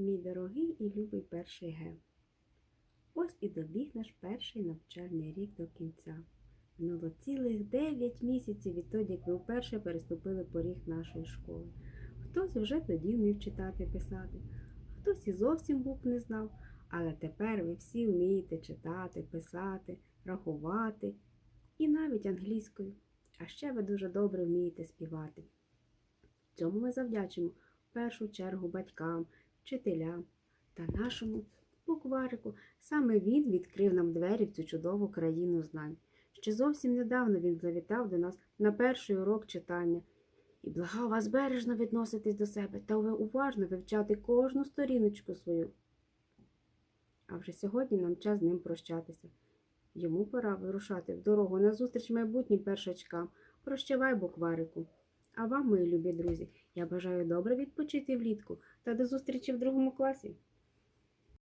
Мій дорогий і любий перший Г. Ось і добіг наш перший навчальний рік до кінця. Минуло цілих дев'ять місяців відтоді, як ви вперше переступили поріг нашої школи. Хтось вже тоді вмів читати писати, хтось і зовсім букв не знав, але тепер ви всі вмієте читати, писати, рахувати і навіть англійською. А ще ви дуже добре вмієте співати. Цьому ми завдячимо в першу чергу батькам, вчителям та нашому букварику. Саме він відкрив нам двері в цю чудову країну знань. Ще зовсім недавно він завітав до нас на перший урок читання і благав вас бережно відноситись до себе та уважно вивчати кожну сторіночку свою. А вже сьогодні нам час з ним прощатися. Йому пора вирушати в дорогу назустріч майбутнім першачкам. Прощавай, букварику. А вам, мої любі друзі, я бажаю добре відпочити влітку та до зустрічі в другому класі.